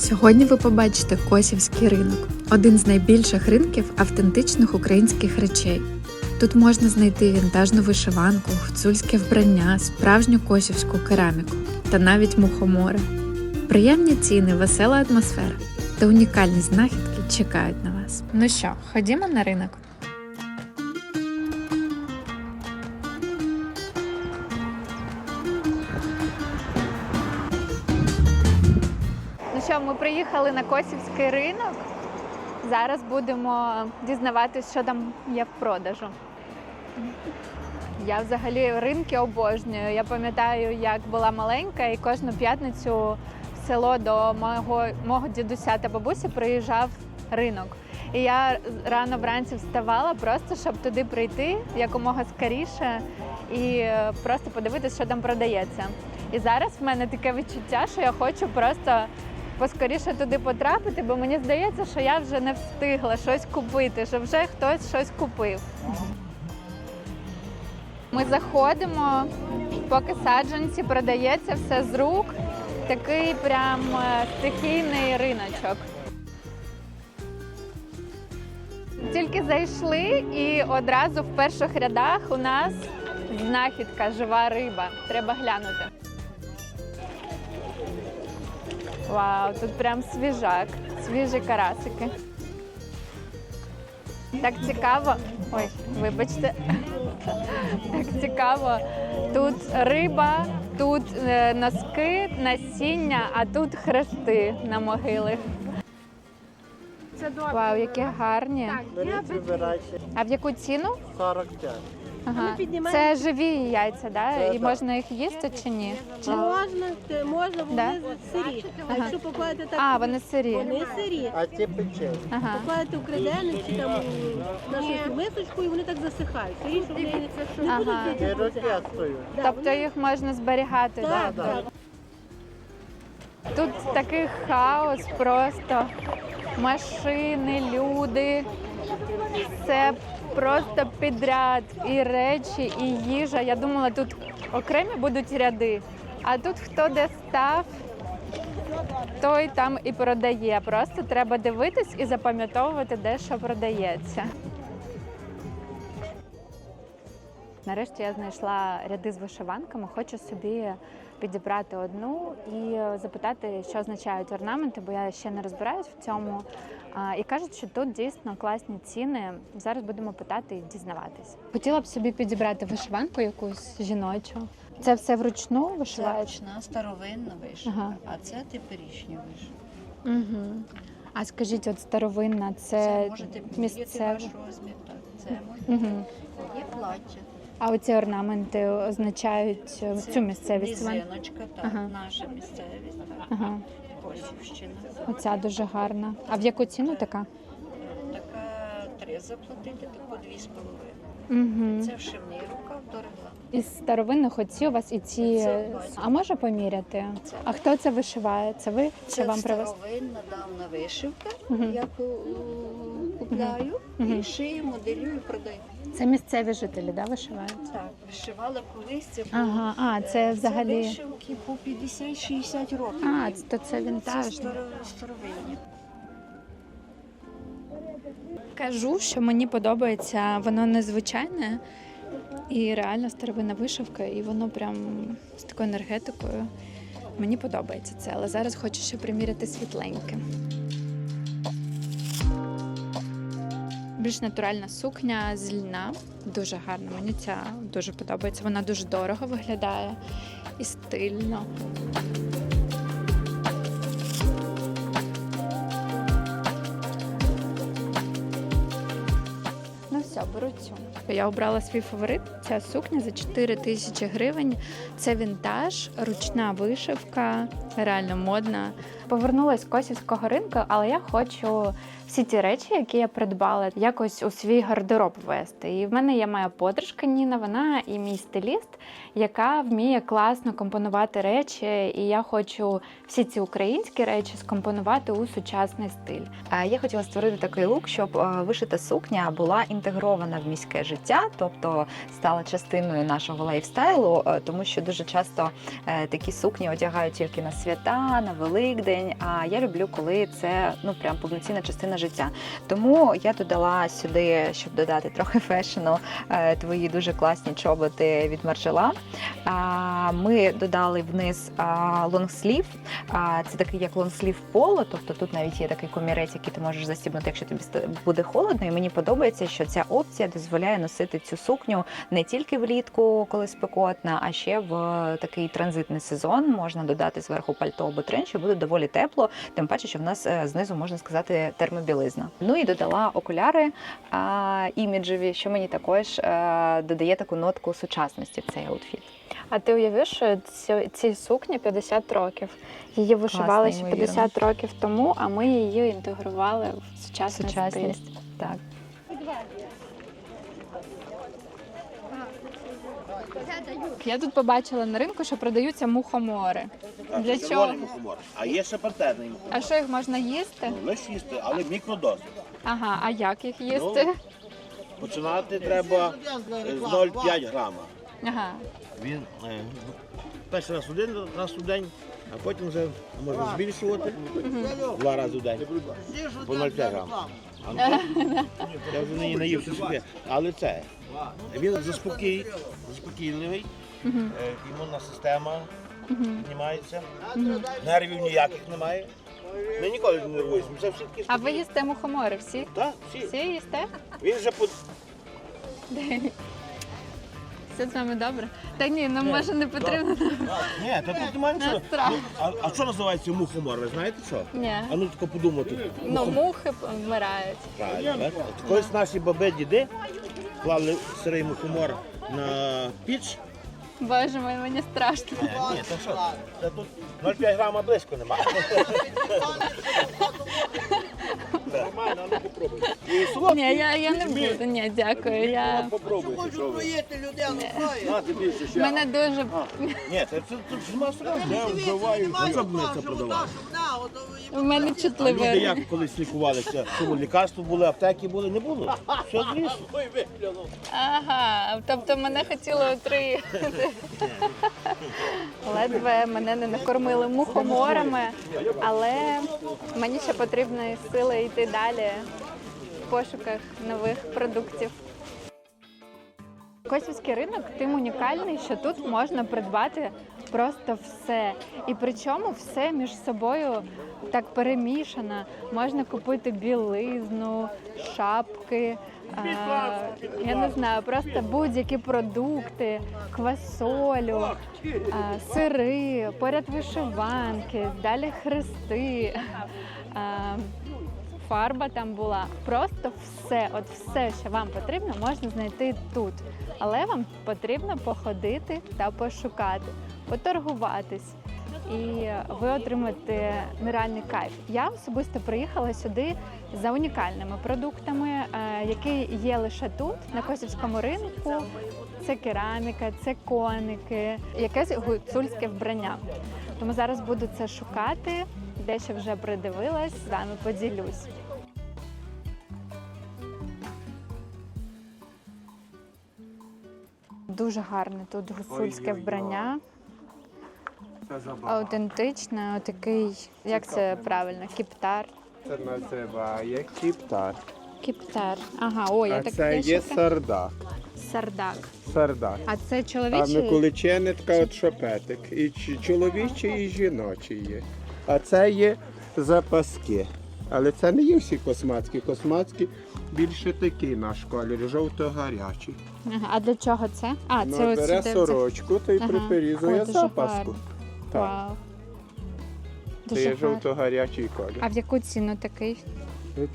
Сьогодні ви побачите Косівський ринок, один з найбільших ринків автентичних українських речей. Тут можна знайти вінтажну вишиванку, гуцульське вбрання, справжню косівську кераміку та навіть мухомори. Приємні ціни, весела атмосфера та унікальні знахідки чекають на вас. Ну що, ходімо на ринок? Приїхали на Косівський ринок. Зараз будемо дізнаватися, що там є в продажу. Я взагалі ринки обожнюю. Я пам'ятаю, як була маленька, і кожну п'ятницю в село до мого, мого дідуся та бабусі приїжджав ринок. І я рано вранці вставала просто, щоб туди прийти якомога скоріше і е, просто подивитися, що там продається. І зараз в мене таке відчуття, що я хочу просто поскоріше туди потрапити, бо мені здається, що я вже не встигла щось купити, що вже хтось щось купив. Ми заходимо, поки саджанці продається все з рук. Такий прям е, стихійний риночок. Тільки зайшли і одразу в перших рядах у нас знахідка, жива риба. Треба глянути. Вау, тут прям свіжак, свіжі карасики. Так цікаво. Ой, вибачте. Так цікаво. Тут риба, тут е, носки, насіння, а тут хрести на могили. Це добре. Вау, які гарні. А в яку ціну? 45. Ага. піднімаємо- Це живі яйця, да? Це І так. можна їх їсти чи ні? Чи можна, те- можна, вони Да? сирі. А якщо покладете так, А, вони сирі. вони сирі. А ті печені. Ага. Покладете в криденник чи там у- на щось мисочку, і вони так засихають. Сирі, що вони не Ага. будуть І бити. Да, Тобто вони- їх можна зберігати, Так, да? так. Тут такий хаос просто. Машини, люди. Це просто підряд. І речі, і їжа. Я думала, тут окремі будуть ряди. А тут хто де став, той там і продає. Просто треба дивитись і запам'ятовувати, де що продається. Нарешті я знайшла ряди з вишиванками. Хочу собі підібрати одну і запитати, що означають орнаменти, бо я ще не розбираюсь в цьому. І кажуть, що тут дійсно класні ціни. Зараз будемо питати і дізнаватись. Хотіла б собі підібрати вишиванку якусь жіночу. Це все вручну Це вишивають? ручна старовинна вишивка, Ага. а це теперішня вишивка. Угу. А скажіть, от старовинна, Це, це, можете місцева? ваш розмір. Так, це можна. Угу. Є плаття. А оці орнаменти означають е, Це цю місцевість. Низиночка, так, Ага. наша місцевість, так, Ага. Косівщина. Оця дуже гарна. А в яку ціну така? Така три заплатити, по дві з половиною. Угу. Це вшивний рукав до регла. Із старовинних оці у вас і ці. Це. А може поміряти? А хто це вишиває? Це ви чи вам привез? старовинна давна вишивка. Мгм. Я купляю і шию, моделюю, продаю. Це місцеві жителі, да, вишивають? Так, вишивала колись. Це було Ага, а це Це взагалі. вишивки по 50-60 років. А, то це Це вінтаж. старо- старовинні. Кажу, що мені подобається, воно незвичайне і реально старовинна вишивка, і воно прям з такою енергетикою. Мені подобається це, але зараз хочу ще приміряти світленьке. Більш натуральна сукня з льна, дуже гарна. Мені ця дуже подобається. Вона дуже дорого виглядає і стильно. Ну все, беру цю. Я обрала свій фаворит. Ця сукня за 4 тисячі гривень. Це вінтаж, ручна вишивка, реально модна. Повернулась з косівського ринку, але я хочу всі ті речі, які я придбала, якось у свій гардероб ввести. І в мене є моя подружка Ніна, вона і мій стиліст, яка вміє класно компонувати речі. І я хочу всі ці українські речі скомпонувати у сучасний стиль. Я хотіла створити такий лук, щоб е, вишита сукня була інтегрована в міське життя. життя, тобто стала частиною нашого лайфстайлу, е, тому що дуже часто е, такі сукні одягають тільки на свята, на Великдень. А я люблю, коли це ну прям повноцінна частина життя. Тому я додала сюди, щоб додати трохи фешену, е, твої дуже класні чоботи від Маржела. Ми додали вниз лонгслів. Це такий як лонгслів поло, тобто тут навіть є такий комірець, який ти можеш застібнути, якщо тобі буде холодно. І мені подобається, що ця опція дозволяє носити цю сукню не тільки влітку, коли спекотна, а ще в такий транзитний сезон. Можна додати зверху пальто або тренч, і буде доволі тепло. Тим паче, що в нас е, знизу можна сказати термобілизна. Ну і додала окуляри а, іміджеві, що мені також а, додає таку нотку сучасності в цей аутфіт. А ти уявиш, що ці, ці сукні 50 років. Її вишивали ще 50 років тому, а ми її інтегрували в сучасний стиль. Сучасність. Так. Я тут побачила на ринку, що продаються мухомори. Так, Для чого? червоний мухомор. А є ще партерний мухомор. А що їх можна їсти? Ну, лише їсти, але мікродози. Ага, а як їх їсти? Ну, Починати треба е, з 0,5 грама. Ага. Він е, перший раз один раз у день, а потім вже можна збільшувати два рази в день по 0,5 грама. А ну, я вже не наївся собі. Але це він заспокій, заспокійливий, е, імунна система піднімається, нервів ніяких немає. Ми ніколи не нервуємося. Це всі такі А ви їсте мухомори всі? Так, всі. Всі їсте? Він вже по Все з вами добре? Та ні, нам може не потрібно. Ні, та тут немає нічого. А, а що називається мухомор? Ви знаєте що? Ні. А ну тако подумати. Ну, мухи вмирають. Правильно? От Колись наші баби діди клали сирий мухомор на піч. Боже мой, мені страшно. Ні, ні, то що? Та тут 0,5 грама близько немає. Нормально, ну попробуй. І солодкий. Ні, я, я не буду. Ні, дякую. Я... Попробуйте, що ви. На, ти більше ще. Мене дуже Ні, це, це тут ж нема. Я вбиваю. А що б ми це продавали? мене А люди як колись лікувалися? Що лікарства були, аптеки були, не було. Все з лісу. Ага, тобто мене хотіли отруїти. Ледве мене не накормили мухоморами, але мені ще потрібні сили йти далі в пошуках нових продуктів. Косівський ринок тим унікальний, що тут можна придбати просто все. І причому все між собою так перемішано. Можна купити білизну, шапки, а, я не знаю, просто будь-які продукти, квасолю, а, сири, поряд вишиванки, далі хрести. а, Фарба там була, просто все, от все, що вам потрібно, можна знайти тут. Але вам потрібно походити та пошукати, поторгуватись. І ви отримаєте нереальний кайф. Я особисто приїхала сюди за унікальними продуктами, е, які є лише тут, на Косівському ринку. Це кераміка, це коники, якесь гуцульське вбрання. Тому зараз буду це шукати, дещо вже придивилась, з вами поділюсь. Дуже гарне тут гуцульське вбрання. Аутентичне, отакий, як це правильно, кіптар. Це називає кіптар. Кіптар. Ага, ой, я А так це є шукаю. сардак. сардак. Сардак. А це А чоловічий? миколиченитка от шопетик. І ч- чоловічий, і жіночий є. А це є запаски. Але це не є всі космацькі. Космацькі більше такий наш колір, жовто-гарячий. Ага, а для чого це? А, це Ну, ось бере оці сорочку та й Ага. приперізує Ой, дуже запаску. гарно. Так, Вау. це Дуже гарно. жовто-гарячий А колір. в яку ціну такий?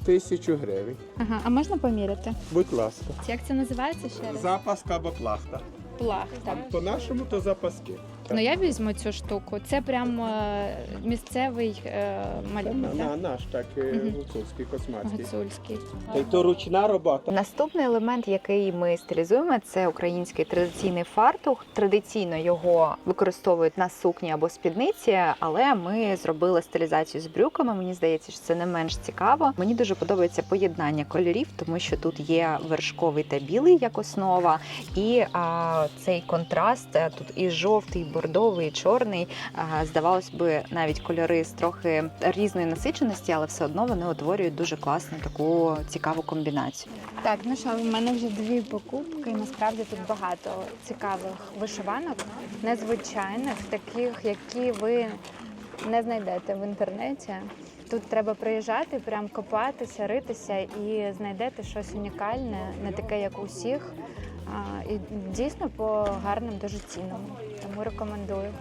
Тисячу гривень. Ага, а можна поміряти? Будь ласка. Як це називається ще раз? Запаска або плахта. Плахта. По-нашому то запаски. Ну я візьму цю штуку. Це прям е, місцевий е, Це малюнок, на, так? наш так е, Мгм. гуцульський космацький. Гуцульський. Та й то ручна робота. Наступний елемент, який ми стилізуємо, це український традиційний фартух. Традиційно його використовують на сукні або спідниці, але ми зробили стилізацію з брюками. Мені здається, що це не менш цікаво. Мені дуже подобається поєднання кольорів, тому що тут є вершковий та білий як основа, і а, цей контраст е, тут і жовтий, бордовий, чорний. Здавалось би, навіть кольори з трохи різної насиченості, але все одно вони утворюють дуже класну таку цікаву комбінацію. Так, ну що, в мене вже дві покупки. Насправді тут багато цікавих вишиванок, незвичайних, таких, які ви не знайдете в інтернеті. Тут треба приїжджати, прям копатися, ритися і знайдете щось унікальне, не таке, як у всіх. І дійсно по гарним дуже цінам. Тому рекомендую.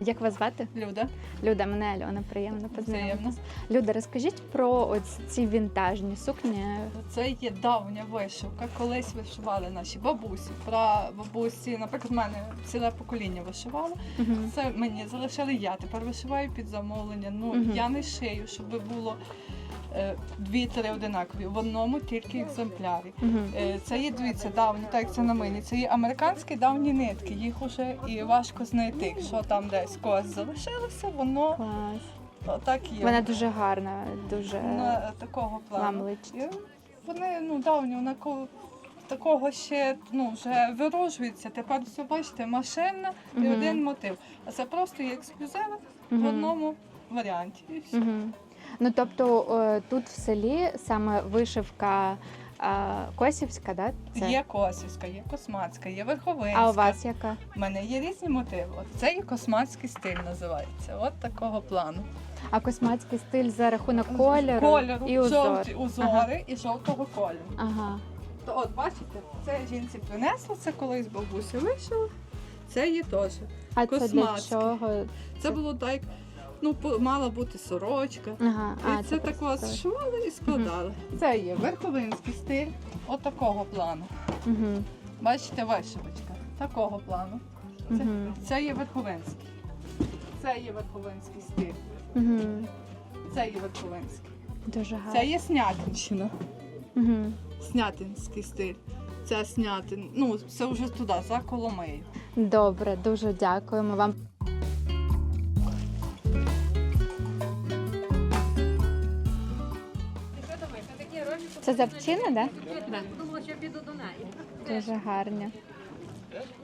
Як вас звати? Люда, Люда, мене Альона, приємно познайомитися. Люда, розкажіть про ось ці вінтажні сукні. Це є давня вишивка. Колись вишивали наші бабусі. Про бабусі, наприклад, в мене ціле покоління вишивало. Мгм. Це мені залишили я. Тепер вишиваю під замовлення. Ну Мгм. я не шию, щоб було дві-три одинакові в одному тільки екземплярі. Е, Це є дивіться давні, так як це на мені. Це є американські давні нитки. Їх уже і важко знайти. Якщо там десь когось залишилося, воно Клас. так є. Вона дуже гарна, дуже на такого плану. личить. Вони ну давні, вона ко- такого ще ну вже вироджується. Тепер все бачите, машинна і Мгм. один мотив. А це просто є ексклюзиви в Мгм. одному варіанті. І все. Мгм. Ну тобто е, тут в селі саме вишивка е, Косівська, да? Це? Є косівська, є космацька, є верховинська. А у вас яка? У мене є різні мотиви. От це є космацький стиль називається. От такого плану. А космацький стиль за рахунок кольору, Кольору, і узор. жовті узори Ага. і жовтого кольору. Ага. То от бачите, це жінці принесло, це колись бабуся вишила. Це є теж. А це для чого? Це було так, ну по- мала бути сорочка. Ага. А, і це, так просто от сорочка. і складали. Це є верховинський стиль, от такого плану. Мгм. Бачите, вишивочка, такого плану. Це, Мгм. це є верховинський. Це є верховинський стиль. Мгм. Це є верховинський. Дуже гарно. Це є снятинщина. Мгм. Снятинський стиль. Це снятин. Ну, це вже туди, за Коломиєю. Добре, дуже дякуємо вам. Це завчина, да? Дуже гарні.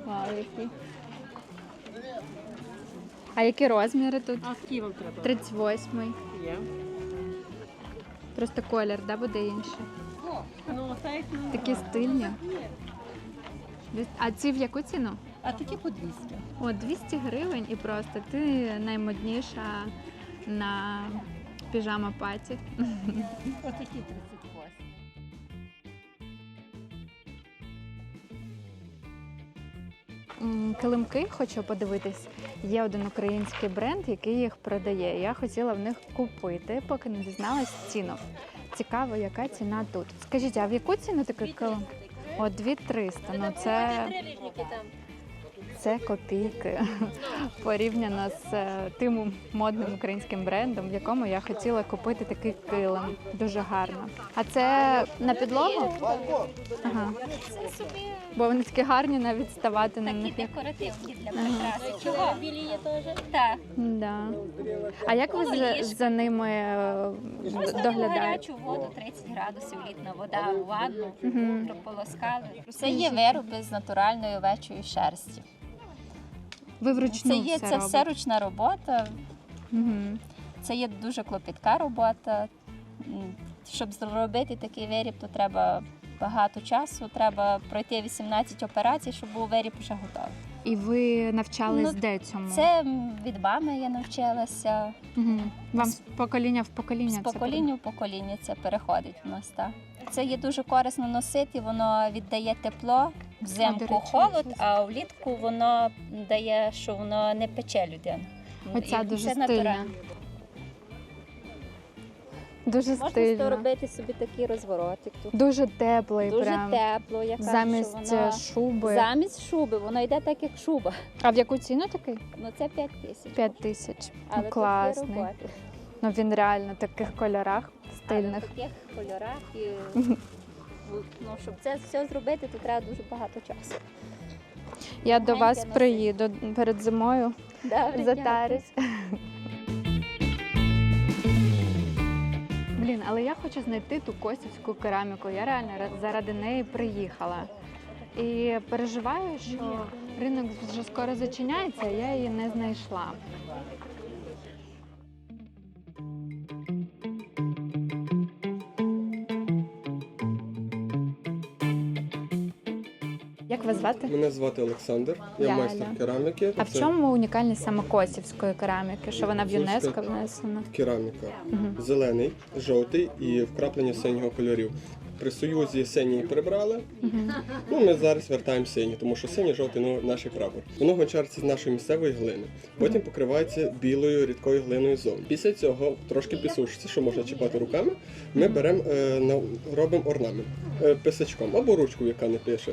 Вау, які. А які розміри тут? А скільки вам треба? 38. Є. Просто колір, да, буде інший. Ну, так, ну, Такі стильні. А ці в яку ціну? а такі по 200. О, 200 гривень і просто ти наймодніша на піжама паті. Отакі 38. Килимки хочу подивитись. Є один український бренд, який їх продає. Я хотіла в них купити, поки не дізналась ціну. Цікаво, яка ціна тут. Скажіть, а в яку ціну такий килим? О, 2300. Ну це, це копійки порівняно з е, тим модним українським брендом, в якому я хотіла купити такий килим. Дуже гарно. А це на підлогу? Ага. Бо вони такі гарні навіть ставати на них. як- Декоративні для Ага. прикраси. Чого? Білі є теж? Так. Да. А як ви за, за ними е, Просто доглядаєте? гарячу воду 30 градусів літна вода у ванну, прополоскали. Це є вироби з натуральної овечої шерсті. Ви вручну Це є все це все ручна робота, Мгм. це є дуже клопітка робота. Щоб зробити такий виріб, то треба багато часу. Треба пройти 18 операцій, щоб був виріб вже готовий. І ви навчались Ну, де цьому? Це від мами я навчилася. Мгм. Вам з покоління в покоління З це покоління в покоління це переходить в нас. Так. Це є дуже корисно носити, воно віддає тепло, взимку холод, а влітку воно дає, що воно не пече людину. Оця І дуже це стильна. натурально. Дуже Можна стильно. робити собі такий розворотик тут. Дуже теплий, Дуже прям тепло, я замість що вона... е, шуби. Замість шуби, воно йде так, як шуба. А в яку ціну такий? Ну це 5 тисяч. 5 тисяч. Але Ну, тут є класний. роботи. Ну він реально в таких кольорах Але в стильних. таких кольорах і ну, щоб це все зробити, то треба дуже багато часу. Я до вас носити. приїду перед зимою, Добре, затарюсь. Блін, але я хочу знайти ту косівську кераміку. Я реально заради неї приїхала. І переживаю, що ринок вже скоро зачиняється, я її не знайшла. Звати? Мене звати Олександр, я Ляля. майстер кераміки. А в Це чому унікальність саме косівської кераміки? Що вона в ЮНЕСКО внесена? Кераміка. Зелений, жовтий і вкраплення синього кольорів. При союзі синій прибрали. Ну ми зараз вертаємо синій, тому що синій жовтий ну наш прапор. Воно гончариться з нашої місцевої глини. Потім покривається білою рідкою глиною зовні. Після цього трошки підсушиться, що можна чіпати руками. Ми беремо е, робимо орнамент е, писачком або ручку, яка не пише.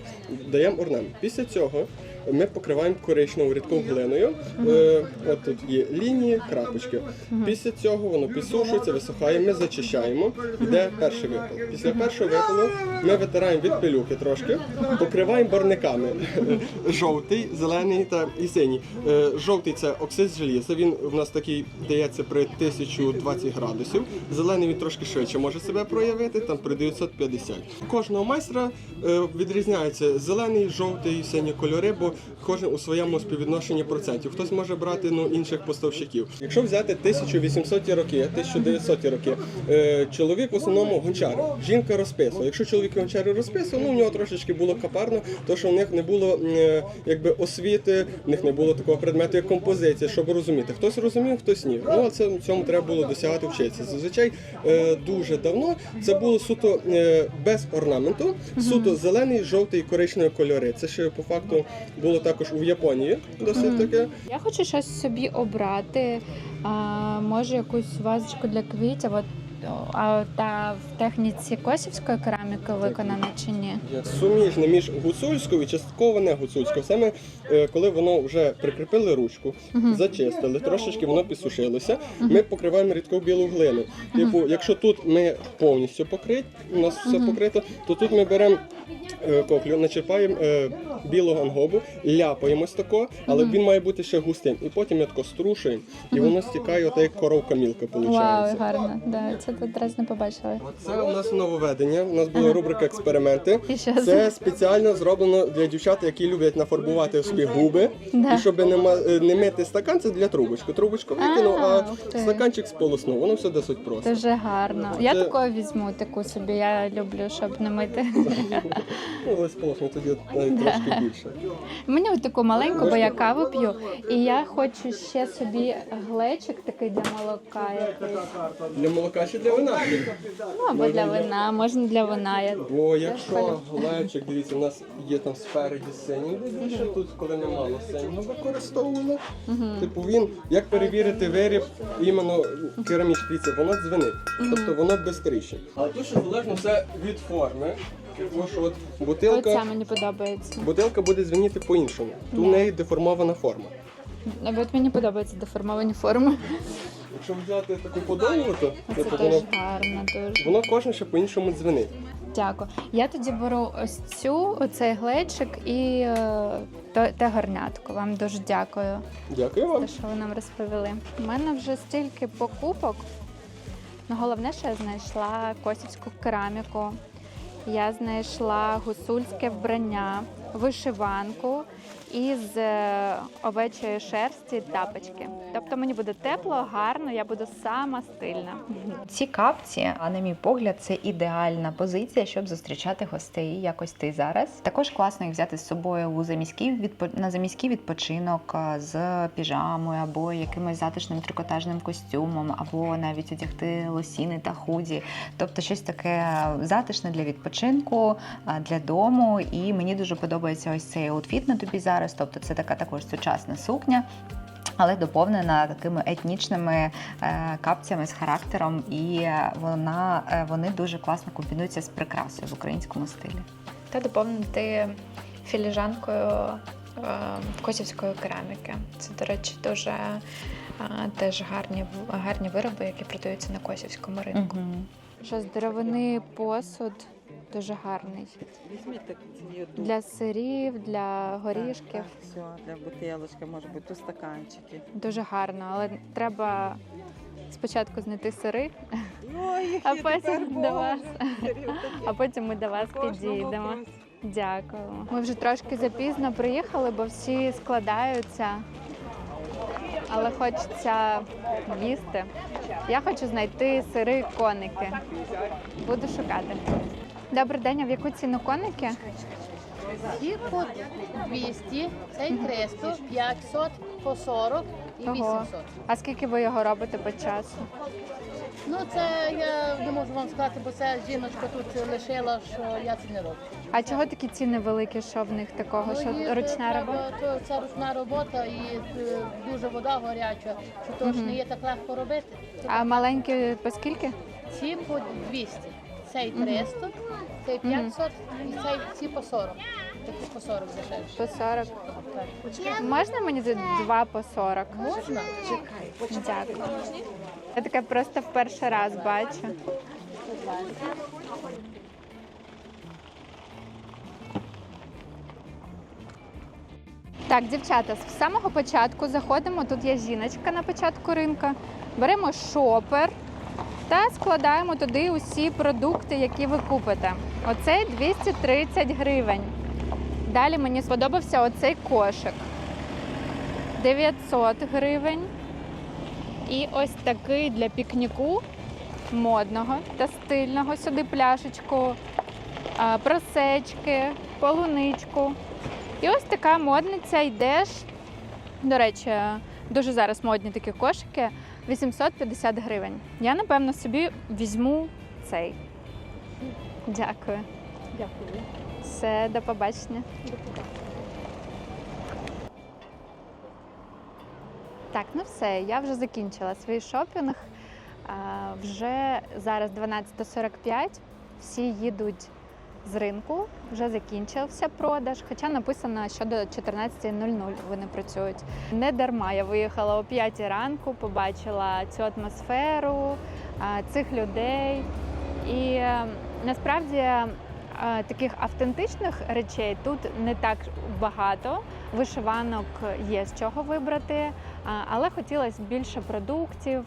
Даємо орнамент. Після цього ми покриваємо коричневу рідкою глиною. Е, от тут є лінії, крапочки. Після цього воно підсушується, висухає. Ми зачищаємо. Йде перший випал. Після першого випалу ми витираємо від пилюки трошки, покриваємо барниками. Жовтий, зелений та і синій. Е, Жовтий це оксид желіза. Він в нас такий дається при 1020 градусів. Зелений він трошки швидше може себе проявити, там при 950. У Кожного майстра е, відрізняється зелений, жовтий, синій кольори, бо кожен у своєму співвідношенні процентів. Хтось може брати ну, інших поставщиків. Якщо взяти 1800 роки, 1900 роки, е, чоловік в основному гончар, жінка розписувала. Якщо чоловік гончар розписував, ну в нього трошечки було капарно, то що в них не було е, якби освіти, в них не було такого предмету, як композиція, щоб розуміти. Хтось розумів, хтось ні. Ну а це цьому треба було досягати вчитися. Зазвичай е, дуже давно це було суто без орнаменту, суто зелений, жовтий коричневий кольори. Це ще по факту було також у Японії. Досить таке. Я хочу щось собі обрати. А, може, якусь вазочку для квітів. От, а та в техніці косівської кераміки виконана чи ні? Суміжне між гуцульською і частково не гуцульською. Саме е, коли воно вже прикріпили ручку, зачистили, трошечки воно підсушилося. Ми покриваємо рідку білу глину. Типу, якщо тут ми повністю покрить, у нас все покрито, то тут ми беремо коклю, начерпаємо е, білого ангобу, ляпаємо з такого, але він має бути ще густим. І потім ми тако струшуємо, і воно стікає, отак як коровка мілка Вау, гарно. Да, це тут раз не побачила. Це у нас нововведення. У нас була рубрика експерименти. Це? Спеціально зроблено для дівчат, які люблять нафарбувати собі губи. І щоб не, е, не мити стакан, це для трубочки. Трубочку викинув, А, стаканчик сполоснув. Воно все досить просто. Дуже гарно. Я такого візьму, таку собі. Я люблю, щоб не мити. Ну, але сполоснув тоді навіть трошки більше. Мені от таку маленьку, бо я каву п'ю. І я хочу ще собі глечик такий для молока. якийсь. Для молока чи для вина? Ну або для вина, можна для вина. Я... Бо якщо глечик, дивіться, у нас є там спереді синій, більше тут, коли немало синього використовували. Типу він, як перевірити виріб іменно керамічний, воно дзвенить. Тобто воно швидше. Але тут ще залежно все від форми. Тому що от бутилка, Оця мені подобається. бутилка буде дзвеніти по-іншому. Тут у неї деформована форма. От мені подобаються деформовані форми. Якщо взяти таку подовгу, то Це типу, теж воно, гарно, дуже. воно кожне ще по-іншому дзвенить. Дякую. Я тоді беру ось цю, оцей глечик і е, те, те горнятко. Вам дуже дякую. Дякую вам. те, що ви нам розповіли. У мене вже стільки покупок. Ну, головне, що я знайшла косівську кераміку. Я знайшла гусульське вбрання, вишиванку із е, овечої шерсті тапочки. Тобто мені буде тепло, гарно, я буду сама стильна. Ці капці, а на мій погляд, це ідеальна позиція, щоб зустрічати гостей, якось ти зараз. Також класно їх взяти з собою у заміський відпо... на заміський відпочинок з піжамою або якимось затишним трикотажним костюмом, або навіть одягти лосіни та худі. Тобто щось таке затишне для відпочинку, для дому. І мені дуже подобається ось цей аутфіт на тобі зараз. Тобто, це така також сучасна сукня. але доповнена такими етнічними е, капцями з характером, і вона е, вони дуже класно комбінуються з прикрасою в українському стилі. Та доповнити філіжанкою е, косівської кераміки. Це, до речі, дуже е, теж гарні, гарні вироби, які продаються на косівському ринку. Що з деревини посуд дуже гарний. Візьміть так. Для сирів, для горішків. Так, все, для бутилочки, може бути, тут стаканчики. Дуже гарно, але треба спочатку знайти сири, Ой, А потім до вас. а потім ми до вас підійдемо. Дякую. Ми вже трошки запізно приїхали, бо всі складаються. Але хочеться їсти. Я хочу знайти сири коники. Буду шукати. Добрий день, а в яку ціну коники? Ці по 200, цей 300, 500, по 40 і Ого. 800. А скільки ви його робите по часу? Ну це я не можу вам сказати, бо це жіночка тут лишила, що я це не роблю. А чого такі ціни великі, що в них такого? Що їх ручна треба- робота? То, це ручна робота і е, дуже вода гаряча, що то ж не є так легко робити. А маленькі по скільки? Ці по 200, цей Мгм. 300, цей Мгм. 500 і цей ці по 40. Такі по 40 дешевше. По 40. Так. Можна мені за два по 40? Можна? Дякую. Я таке просто в перший раз бачу. Так, дівчата, з самого початку заходимо. Тут є жіночка на початку ринка. Беремо шопер та складаємо туди усі продукти, які ви купите. Оцей 230 гривень. Далі мені сподобався оцей кошик. 900 гривень. І ось такий для пікніку модного та стильного. Сюди пляшечку, просечки, полуничку. І ось така модниця йдеш. До речі, дуже зараз модні такі кошики. 850 гривень. Я, напевно, собі візьму цей. Дякую. Дякую. Все, до побачення. Так, ну все, я вже закінчила свій шопінг. А, Вже зараз 12.45, всі їдуть з ринку, вже закінчився продаж, хоча написано, що до 14.00 вони працюють. Не дарма я виїхала о 5 ранку, побачила цю атмосферу, цих людей. І е, насправді е, таких автентичних речей тут не так багато. Вишиванок є з чого вибрати, але хотілося більше продуктів,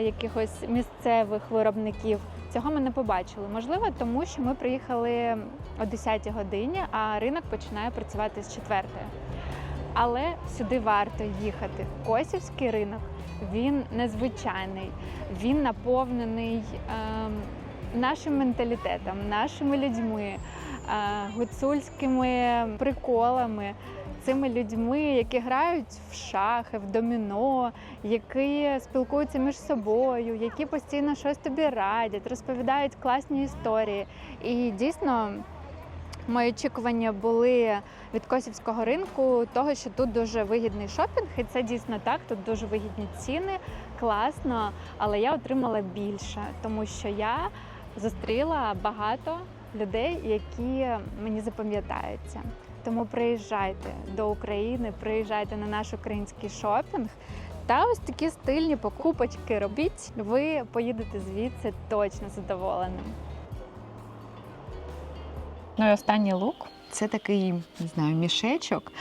якихось місцевих виробників. Цього ми не побачили. Можливо, тому що ми приїхали о 10 годині, а ринок починає працювати з 4. Але сюди варто їхати. Косівський ринок він незвичайний, він наповнений ем, нашим менталітетом, нашими людьми, е, гуцульськими приколами, цими людьми, які грають в шахи, в доміно, які спілкуються між собою, які постійно щось тобі радять, розповідають класні історії. І дійсно. Мої очікування були від косівського ринку того, що тут дуже вигідний шопінг, і це дійсно так. Тут дуже вигідні ціни, класно, але я отримала більше, тому що я зустріла багато людей, які мені запам'ятаються. Тому приїжджайте до України, приїжджайте на наш український шопінг. Та ось такі стильні покупочки робіть. Ви поїдете звідси точно задоволеним. Ну і останній лук. Це такий не знаю, мішечок.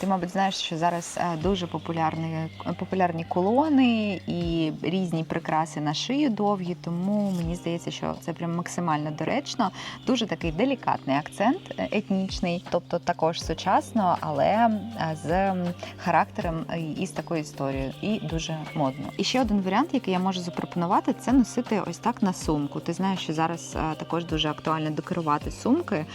Ти, мабуть, знаєш, що зараз дуже популярні, популярні колони і різні прикраси на шию довгі, тому мені здається, що це прям максимально доречно. Дуже такий делікатний акцент е, етнічний, тобто також сучасно, але е, з характером і- з такою історією, і дуже модно. І ще один варіант, який я можу запропонувати, це носити ось так на сумку. Ти знаєш, що зараз е, також дуже актуально декорувати сумки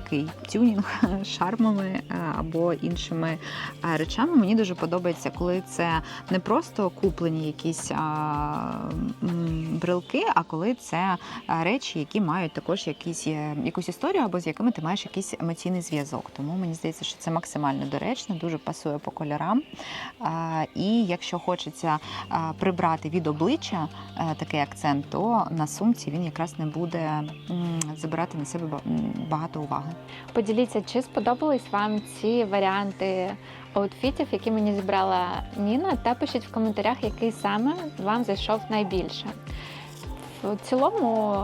такий тюнінг шармами або іншими речами. Мені дуже подобається, коли це не просто куплені якісь брелки, а коли це е, речі, які мають також якісь, е, якусь історію або з якими ти маєш якийсь емоційний зв'язок. Тому мені здається, що це максимально доречно, дуже пасує по кольорам. І якщо хочеться прибрати від обличчя е, такий акцент, то на сумці він якраз не буде забирати на себе багато уваги. Поділіться, чи сподобались вам ці варіанти аутфітів, які мені зібрала Ніна, та пишіть в коментарях, який саме вам зайшов найбільше. В цілому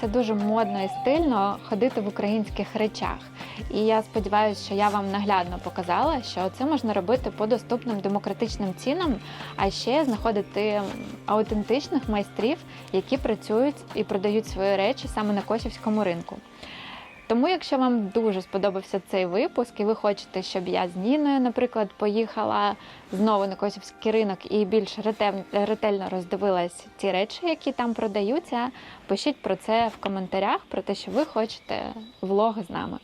це дуже модно і стильно ходити в українських речах. І я сподіваюся, що я вам наглядно показала, що це можна робити по доступним демократичним цінам, а ще знаходити аутентичних майстрів, які працюють і продають свої речі саме на косівському ринку. Тому, якщо вам дуже сподобався цей випуск, і ви хочете, щоб я з Ніною, наприклад, поїхала знову на Косівський ринок і більш ретельно, роздивилась ті речі, які там продаються, пишіть про це в коментарях, про те, що ви хочете влог з нами.